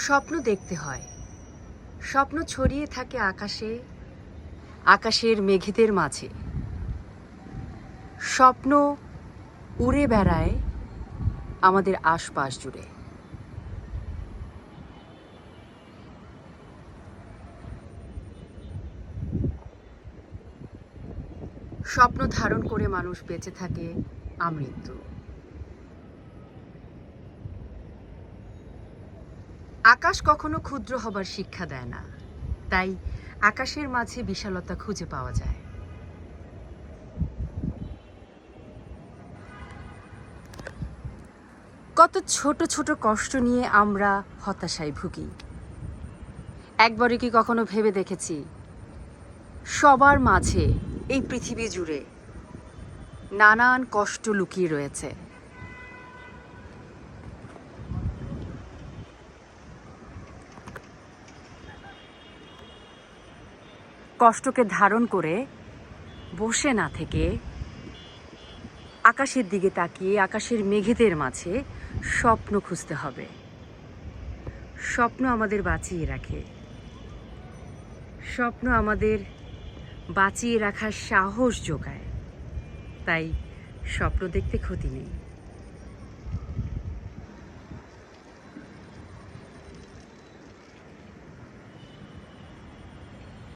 স্বপ্ন দেখতে হয়। স্বপ্ন ছড়িয়ে থাকে আকাশে, আকাশের মেঘেদের মাঝে। স্বপ্ন উড়ে বেড়ায় আমাদের আশপাশ জুড়ে। স্বপ্ন ধারণ করে মানুষ বেঁচে থাকে আমৃত্যু। আকাশ কখনো ক্ষুদ্র হবার শিক্ষা দেয় না। তাই আকাশের মাঝে বিশালতা খুঁজে পাওয়া যায়। কত ছোট ছোট কষ্ট নিয়ে আমরা হতাশায় ভুগি। একবারই কি কখনো ভেবে দেখেছি? সবার মাঝে এই পৃথিবী জুড়ে নানান কষ্ট লুকিয়ে রয়েছে। কষ্টকে ধারণ করে বসে না থেকে আকাশের দিকে তাকিয়ে আকাশের মেঘেদের মাঝে স্বপ্ন খুঁজতে হবে। স্বপ্ন আমাদের বাঁচিয়ে রাখে। স্বপ্ন আমাদের বাঁচিয়ে রাখার সাহস যোগায়। তাই স্বপ্ন দেখতে ক্ষতি নেই।